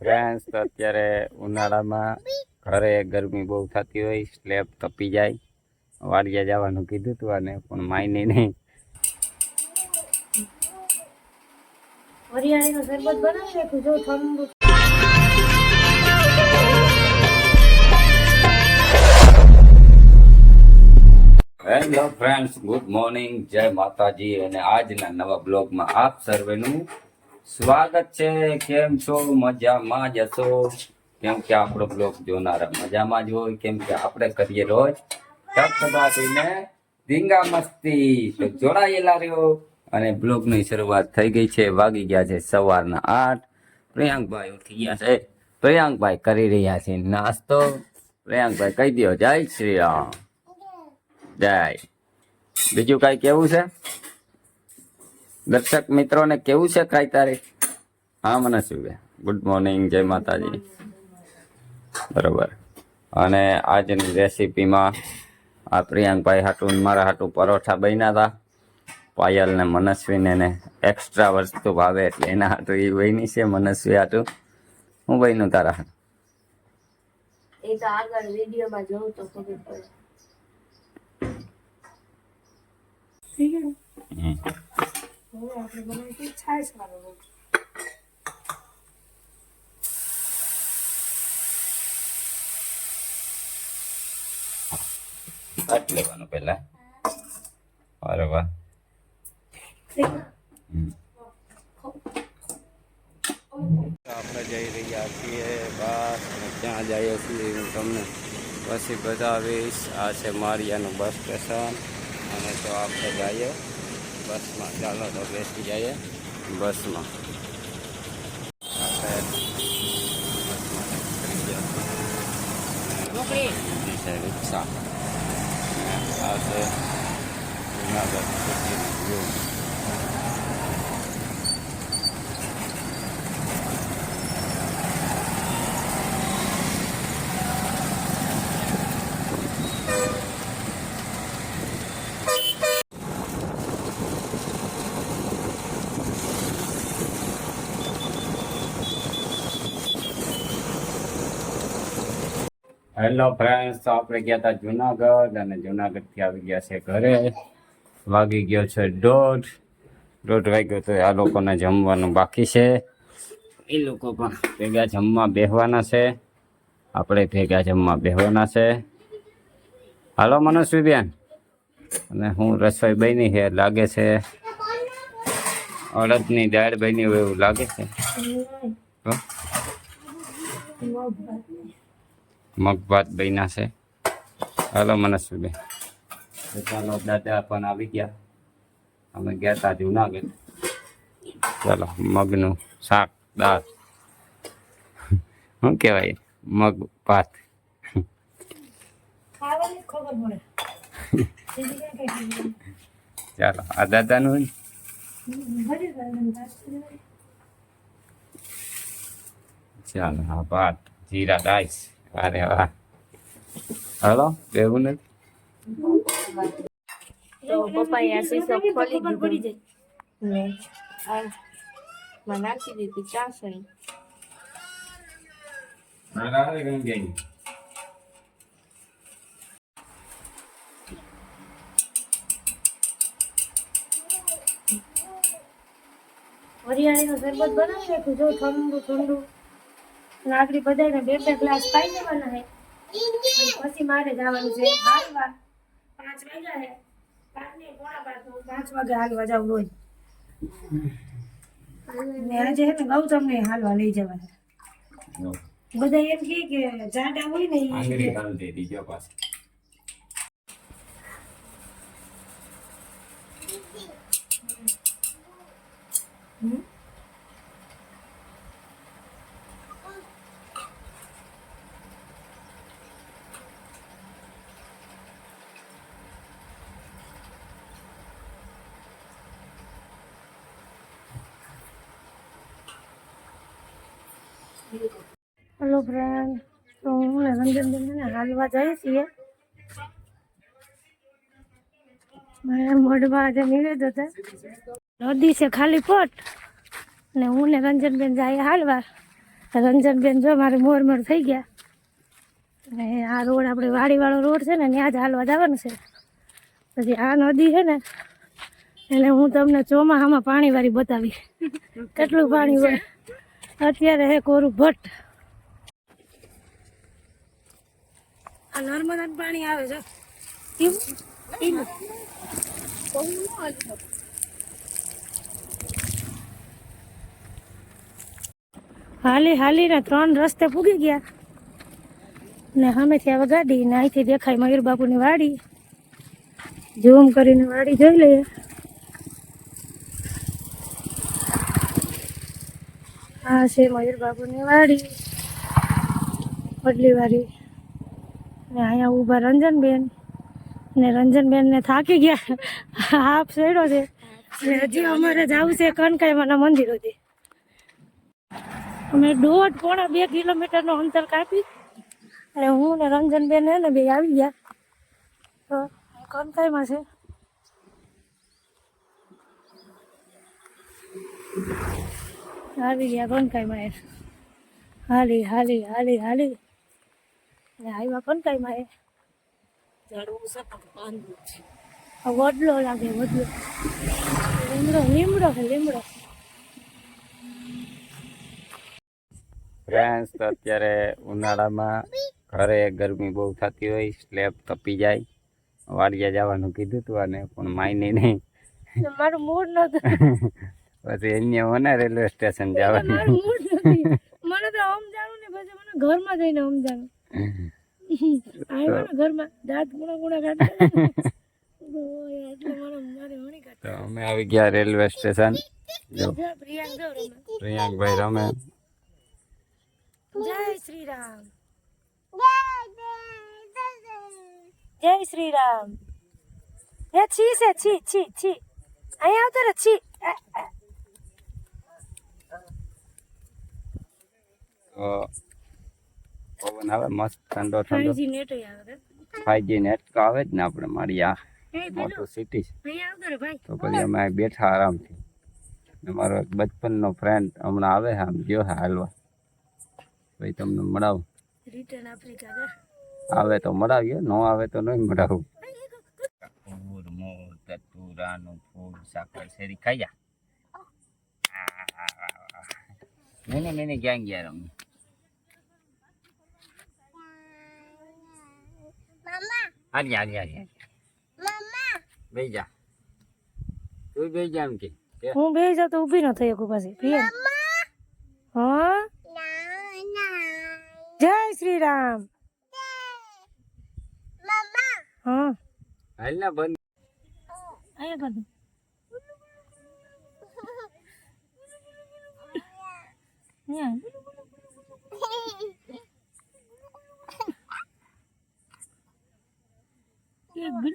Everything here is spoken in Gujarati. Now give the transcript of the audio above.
ફ્રેન્ડ્સ તો અત્યારે ઉનાળામાં ઘરે ગરમી બહુ થતી હોય સ્લેબ તપી જાય. વાડિયા જવાનું કીધું હતું અને પણ માયને નહીં. વરિયાળીનો શરબત બનાવી નાખ્યું જો ઠંડુ. હેલો ફ્રેન્ડ્સ ગુડ મોર્નિંગ જય માતાજી અને આજના નવા બ્લોગમાં આપ સર્વેનું સ્વાગત છે. કેમ છો? મજામાં જ હશો? કેમ કે આપણો બ્લોગ જોનારા મજામાં જ હોય. કેમ કે આપણે કરીએ રોજ ધબધબાટીને ધીંગા મસ્તી. તો જોડાયેલા રહ્યો. અને બ્લોગની શરૂઆત થઈ ગઈ છે. વાગી ગયા છે સવારના આઠ. પ્રિયાંકભાઈ ઉઠી ગયા છે. પ્રિયાંકભાઈ કરી રહ્યા છે નાસ્તો. પ્રિયાંકભાઈ કહી દો જય શ્રી રામ. જય. બીજું કઈ કેવું છે? દર્શક મિત્રોને કેવું છે કઈ તારીખ હા મને શું ગુડ મોર્નિંગ જય માતાજી. બરોબર. અને આજની રેસીપીમાં આ પ્રિયાંકભાઈ હાટું ને મારા હાટું પરોઠા બન્યા હતા પાયલ ને મનસ્વીને ને એક્સ્ટ્રા વસ્તુ ભાવે એટલે એના હાટું એ બની છે મનસ્વી હાટું. હું બન્યું તારા હાટું? એ તો આગળ વિડીયોમાં જોઉં તો ખબર પડે. હવે આપણે બનાવીશું છાશ વાળો રોટ કાઢી લેવાનું પહેલા બરોબર હમ. આપણે જઈ રહ્યા છીએ બસ અને ક્યાં જઈએ છીએ હું તમને પછી બતાવીશ આ છે મારિયાનું બસ સ્ટેશન અને તો આપણે જઈએ બસમાં ચાલો તો બેસી જઈએ બસમાં આપણે બસમાં નીકળી ગયા છીએ. અને બીજી છે રિક્ષા અને આ છે જુનાગઢ હેલો ફ્રેન્ડ્સ તો આપણે ગયા હતા જુનાગઢ અને જુનાગઢથી આવી ગયા છે ઘરે. વાગી ગયો છે દોઢ. દોઢ વાગ્યો તો આ લોકોને જમવાનું બાકી છે. એ લોકો પણ ભેગા જમવા બેહવાના છે. આપણે ભેગા જમવા બેહવાના છે. હાલો મનસ્વી બેન અને હું રસોઈ બની છે લાગે છે. અડદની દાળ બની હોય એવું લાગે છે. તો મગ ભાત બન્યા છે હાલો મનસ્વીબેન તો ચાલો દાદા પણ આવી ગયા અમે ગયા હતા જુનાગઢ ચાલો મગનું શાક દાળ શું કહેવાય મગ ભાત ખાવાની જ ખબર પડે બીજી કઈ કઈ ખબર ચાલો આ દાદાનું હોય ને? ભરી જાય ભાત કરી ચાલો હા ભાત જીરા રાઈસ અરે વાહ હાલો એવું નથી તો પપ્પાએ આ શીશો ખોલી દીધું ને માં નાખી દીધી ચાસણી વરિયાળીનો શરબત બનાવી નાખ્યું જો ઠંડુ ઠંડુ નાગરી બધાને બે બે ગ્લાસ પાઈ દેવાના હે. પછી મારે જવાનું છે હાલવા. પાંચ વાગ્યા હે. પાંચ ને પોણા પાંચ પાંચ વાગે હાલવા જાઉં રોજ. ને આજે હે ને ગૌતમ ને હાલવા લઈ જવાના. બધા એમ કે જાડા હોય ને આંગળી કાઢ દે દીજો પાછો. હેલો ફ્રેન્ડ તો હું ને રંજનબેન હાલવા જઈએ છીએ. મારા મોઢમાં આજે નિવેદ હતા. નદી છે ખાલી પોટ ને હું ને રંજનબેન જાય હાલવા. રંજનબેન જો મારે મોર મોર થઈ ગયા. અને આ રોડ આપણે વાડીવાળો રોડ છે ને, ત્યાં જ હાલવા જવાનું છે. પછી આ નદી છે ને, એને હું તમને ચોમાસામાં પાણીવાળી બતાવી કેટલું પાણી હોય? અત્યારે હે કોરું ભટ્ટ. આ નર્મદા પાણી આવે છે. ઈમ. હાલી હાલીને ત્રણ રસ્તે પૂગી ગયા. ને સામેથી આવે ગાડી ને અહીંથી દેખાય મયુર બાપુની વાડી. ઝૂમ કરીને વાડી જોઈ લઈએ. આ છે મયુર બાપુની વાડી, વડલી વાડી. ને અહીંયા ઊભા રંજનબેન. ને રંજનબેન ને થાકી ગયા. હાફ સડ્યો છે. હજી અમારે જવું છે કનકાઈમાના મંદિર સુધી અમે દોઢ પોણા બે કિલોમીટરનો અંતર કાપી અને હું ને રંજનબેન ને બે આવી ગયા. તો કનકાઈમાં છે. આવી ગયા કનકાઈમાં એ હાલી હાલી હાલી હાલી. ને આવ્યા કનકાઈમાં એ આ વડલો લાગે વડલો. લીમડો લીમડો છે લીમડો. ફ્રેન્ડ્સ તો અત્યારે ઉનાળામાં ઘરે ગરમી બહુ થતી હોય સ્લેબ તપી જાય. વાડિયા જવાનું કીધું હતું અને પણ માયની નહીં. મારું મૂડ નતું પછી અહીંયા મને રેલવે સ્ટેશન જવાનું. મને તો સમજાણું ને પછી મને ઘરમાં જઈને આવ્યો ને ઘરમાં દાંત ગુણા ગુણા કાઢ. તો અમે આવી ગયા રેલવે સ્ટેશન. જો. પ્રિયાંકભાઈ રમે. જય શ્રી રામ જય શ્રી રામ એ છી છે છી છી છી. અહીંયા આવતો રે છી આ, આ. તો પવન આવે મસ્ત ઠંડો ઠંડો. ફાઈવજી નેટ આવે. તો જ ને આપણે મારી આ મોટું સિટી તો પછી અમે બેઠા આરામથી. મારો એક બચપનનો ફ્રેન્ડ હમણાં આવે છે આમ ગયો છે હાલવા. ભાઈ તમને મળાવું. રિટર્ન આફ્રિકા રે આવે તો મળાવ્યો ન આવે તો નહીં મળાવું. ફૂલ મોર તતુરાનું ફૂલ સાકર શેરી ખાઈ મેને મેને ક્યાં ગયા રમી હારી હારી હારી હારી બેઈ જા તું બેઈ જા એમ કે કે હું બે જાવ તો ઊભી ન થઈ શકું પાછી પ્રિયા હા જય શ્રી રામ હા હાલ ના બંધ અહીંયા કર દો અહીંયા. Bülü